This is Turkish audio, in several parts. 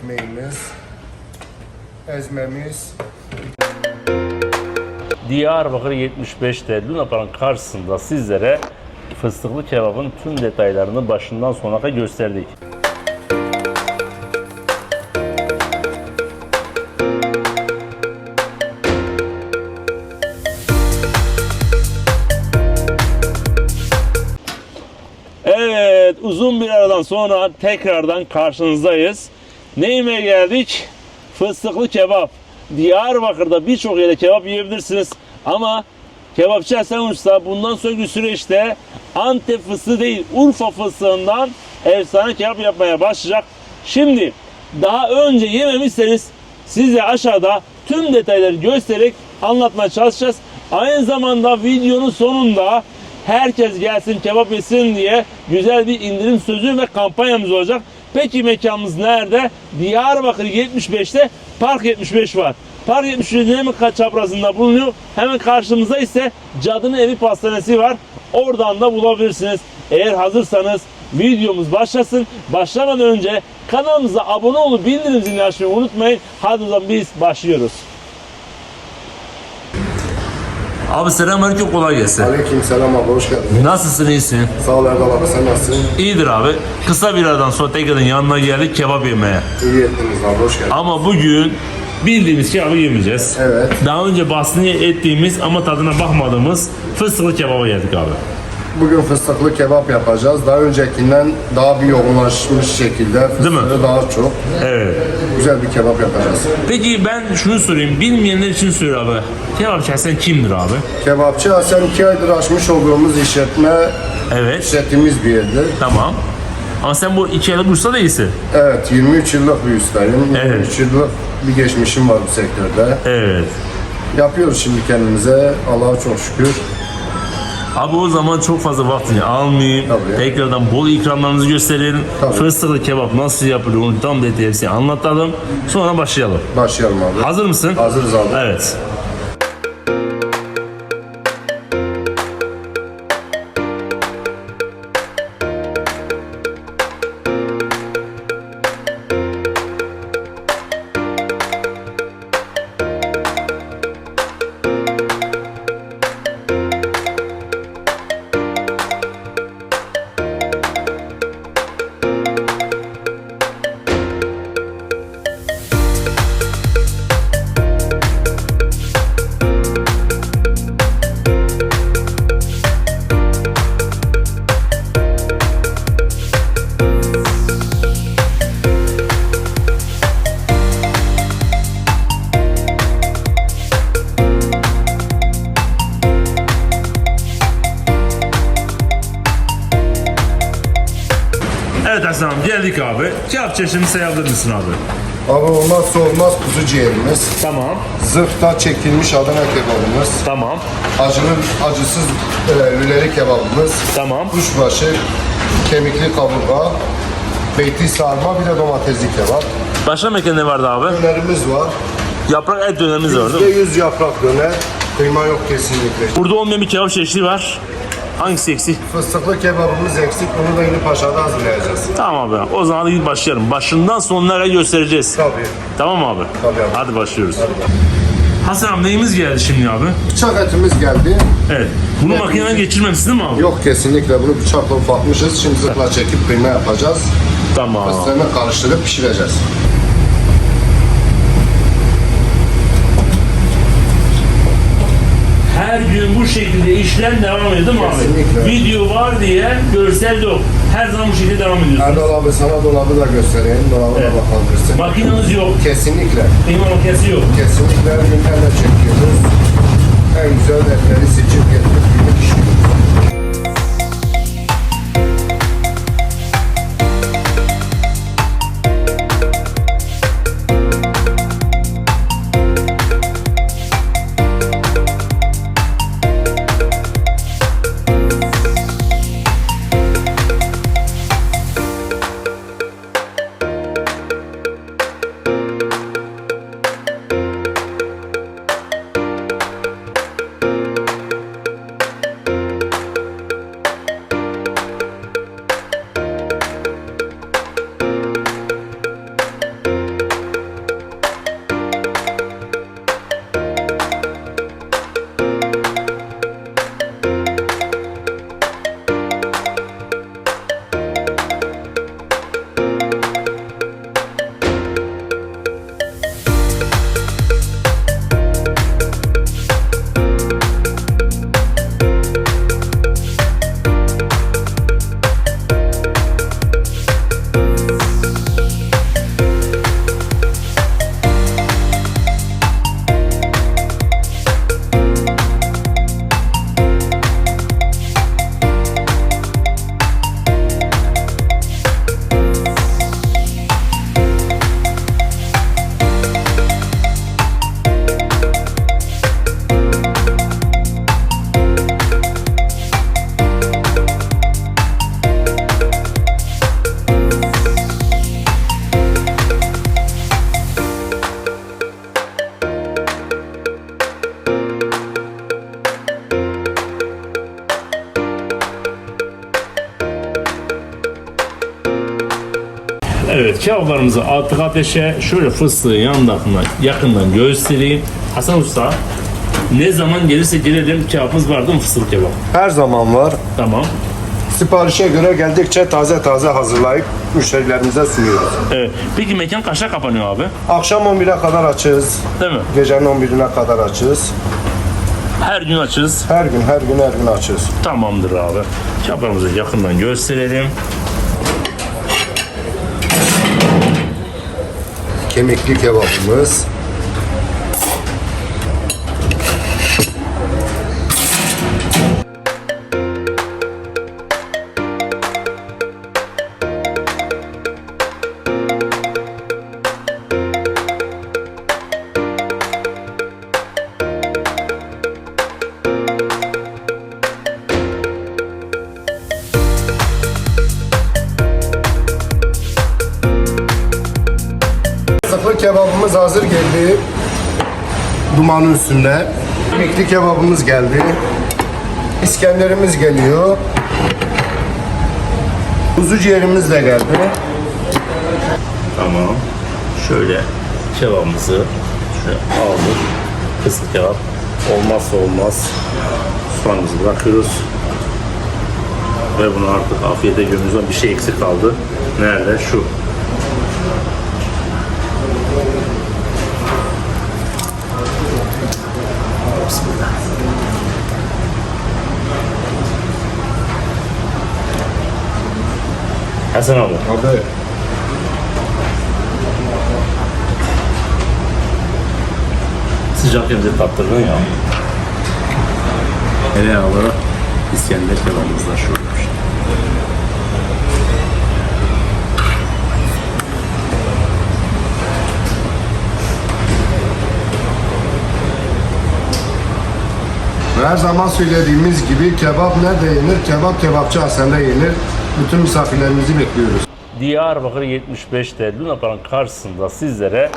ekmeğimiz, ezmemiz, Diyarbakır 75'te Luna Park'ın karşısında sizlere fıstıklı kebabın tüm detaylarını başından sona kadar gösterdik. Evet, uzun bir aradan sonra tekrardan karşınızdayız. Ne yemeğe geldik? Fıstıklı kebap. Diyarbakır'da birçok yerde kebap yiyebilirsiniz. Ama kebapçı Hasan Usta bundan sonraki süreçte Antep fıstığı değil Urfa fıstığından efsane kebap yapmaya başlayacak. Şimdi daha önce yememişseniz size aşağıda tüm detayları göstererek anlatmaya çalışacağız. Aynı zamanda videonun sonunda herkes gelsin kebap yesin diye güzel bir indirim sözü ve kampanyamız olacak. Peki mekanımız nerede? Diyarbakır 75'te Park 75 var. Park 75'in hemen çaprazında bulunuyor. Hemen karşımızda ise Cadının Evi Pastanesi var. Oradan da bulabilirsiniz. Eğer hazırsanız videomuz başlasın. Başlamadan önce kanalımıza abone olup bildirim zilini açmayı unutmayın. Hadi o zaman biz başlıyoruz. Abi selamünaleyküm kolay gelsin. aleyküm selam abi hoş geldin. Nasılsın iyisin? Sağ ol Erdal abi sen nasılsın? İyidir abi. Kısa bir aradan sonra tekrardan yanına geldik kebap yemeye. İyi ettiniz abi hoş geldin. Ama bugün bildiğimiz kebabı yemeyeceğiz. Evet. Daha önce bahsini ettiğimiz ama tadına bakmadığımız fıstıklı kebaba geldik abi. Bugün fıstıklı kebap yapacağız. Daha öncekinden daha bir yoğunlaşmış şekilde Değil mi? fıstığı daha çok. Evet. Güzel bir kebap yapacağız. Peki ben şunu sorayım. Bilmeyenler için söyle abi. Kebapçı Hasan kimdir abi? Kebapçı Hasan iki aydır açmış olduğumuz işletme Evet. işlettiğimiz bir yerdir. Tamam. Ama sen bu iki aylık Bursa değilsin. Evet 23 yıllık bir ustayım. Evet. 23 yıllık bir geçmişim var bu sektörde. Evet. Yapıyoruz şimdi kendimize. Allah'a çok şükür. Abi o zaman çok fazla vaktini almayayım. Tabii. Tekrardan bol ikramlarınızı gösterelim. Tabii. Fıstıklı kebap nasıl yapılıyor onu tam detaylı hepsini anlatalım. Sonra başlayalım. Başlayalım abi. Hazır mısın? Hazırız abi. Evet. Geldik abi. Kebap çeşidini sayabilir misin abi? Abi olmazsa olmaz kuzu ciğerimiz. Tamam. Zırhta çekilmiş Adana kebabımız. Tamam. Acılı, acısız e, lüleri kebabımız. Tamam. Kuşbaşı, kemikli kaburga, beyti sarma bir de domatesli kebap. Başka mekan ne vardı abi? Dönerimiz var. Yaprak et dönerimiz var değil mi? %100 yaprak döner. Kıyma yok kesinlikle. Burada olmayan bir kebap çeşidi var. Hangisi eksik? Fıstıklı kebabımız eksik. Onu da yine Paşa'da hazırlayacağız. Tamam abi. O zaman hadi başlayalım. Başından sonuna kadar göstereceğiz. Tabii. Tamam abi? Tabii abi. Hadi başlıyoruz. Hasan abi neyimiz geldi şimdi abi? Bıçak etimiz geldi. Evet. Bunu makineden geçirmemişsin değil mi abi? Yok kesinlikle bunu bıçakla ufaltmışız. Şimdi zırhla çekip kıyma yapacağız. Tamam. Fıstığını karıştırıp pişireceğiz. Her gün bu şekilde işlem devam ediyor değil mi abi? Kesinlikle. Video var diye görsel yok. Her zaman bu şekilde devam ediyorsun. Erdal abi sana dolabı da göstereyim. Dolabı Evet. da bakabilirsin. Makineniz yok. Kesinlikle. Kıyma makinesi yok. Kesinlikle internet çekiyoruz. En güzel etleri seçip getirip Evet kebaplarımızı attık ateşe. Şöyle fıstığı yanlarından yakından göstereyim. Hasan Usta ne zaman gelirse gelelim kebabımız var değil mi fıstık kebap? Her zaman var. Tamam. Siparişe göre geldikçe taze taze hazırlayıp müşterilerimize sunuyoruz. Evet. Peki mekan kaçta kapanıyor abi? Akşam 11'e kadar açığız. Değil mi? Gecenin 11'ine kadar açığız. Her gün açız. Her gün her gün her gün açığız. Tamamdır abi. Kebabımızı yakından gösterelim. Kemikli kebabımız. Sıklı kebabımız hazır geldi. Dumanın üstünde. Kemikli kebabımız geldi. İskenderimiz geliyor. Kuzu ciğerimiz de geldi. Tamam. Şöyle kebabımızı şöyle aldık. Fıstık kebap. Olmazsa olmaz. Soğanımızı bırakıyoruz. Ve bunu artık afiyete gömüyoruz. Bir şey eksik kaldı. Nerede? Şu. Hasan abi. Abi Sıcak yanınca tattırdın ya. Tereyağlı İskender kebabımız da şurada. her zaman söylediğimiz gibi kebap nerede yenir? Kebap kebapçı Hasan'da yenir. Bütün misafirlerimizi bekliyoruz. Diyarbakır 75'te Luna Park'ın karşısında sizlere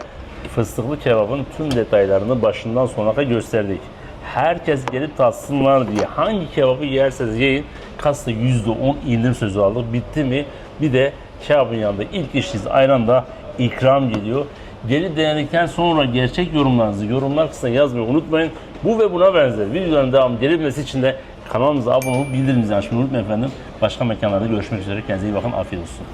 fıstıklı kebabın tüm detaylarını başından sona gösterdik. Herkes gelip tatsınlar diye hangi kebabı yerseniz yiyin kasta %10 indirim sözü aldık. Bitti mi? Bir de kebabın yanında ilk içtiğiniz ayran da ikram geliyor. Gelip denedikten sonra gerçek yorumlarınızı yorumlar kısmına yazmayı unutmayın. Bu ve buna benzer videoların devamı gelmesi için de kanalımıza abone olup bildirimlerinizi açmayı unutmayın efendim. Başka mekanlarda görüşmek üzere. Kendinize iyi bakın. Afiyet olsun.